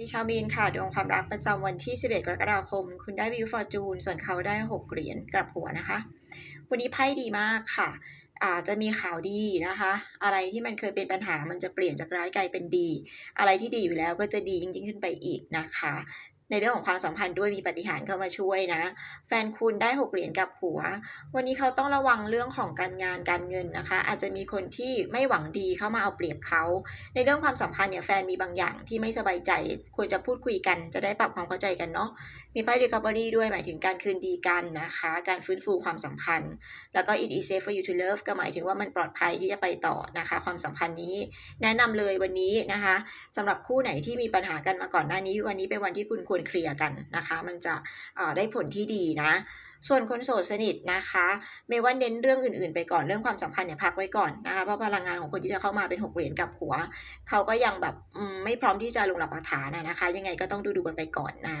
ดีชาวมีนค่ะดวงความรักประจำวันที่ 11 กรกฎาคม คุณได้วิวฟอร์จูนส่วนเขาได้ 6 เหรียญกลับหัวนะคะ วันนี้ไพ่ดีมากค่ะอาจะมีข่าวดีนะคะ อะไรที่มันเคยเป็นปัญหามันจะเปลี่ยนจากร้ายกลายเป็นดี อะไรที่ดีอยู่แล้วก็จะดียิ่งขึ้นไปอีกนะคะ ในเรื่องของความสัมพันธ์ด้วยมีปฏิหารเข้ามาช่วยนะ แฟนคุณได้หกเหรียญกับหัว วันนี้เขาต้องระวังเรื่องของการงานการเงินนะคะ อาจจะมีคนที่ไม่หวังดีเข้ามาเอาเปรียบเขา ในเรื่องความสัมพันธ์เนี่ยแฟนมีบางอย่างที่ไม่สบายใจควรจะพูดคุยกัน จะได้ปรับความเข้าใจกันเนาะมีไพ่ recovery ด้วยหมายถึงการคืนดีกันนะคะ การฟื้นฟูความสัมพันธ์ แล้วก็ it is safe for you to love ก็หมายถึงว่ามันปลอดภัยที่จะไปต่อนะคะ ความสัมพันธ์นี้ แนะนำเลยวันนี้นะคะสำหรับคู่ไหนที่มีปัญหากันมาก่อนหน้านี้ วันนี้เป็นวันที่คุณควรเคลียร์กันนะคะ มันจะได้ผลที่ดีนะส่วนคนโสดสนิทนะคะไม่ว่าเน้นเรื่องอื่นๆ ไปก่อนเรื่องความสัมพันธ์เนี่ยพักไว้ก่อนนะคะเพราะพลังงานของคนที่จะเข้ามาเป็นหกเหรียญกับหัว เขาก็ยังแบบไม่พร้อมที่จะลงหลักปักฐานนะคะ ยังไงก็ต้องดูดูกันไปก่อนนะ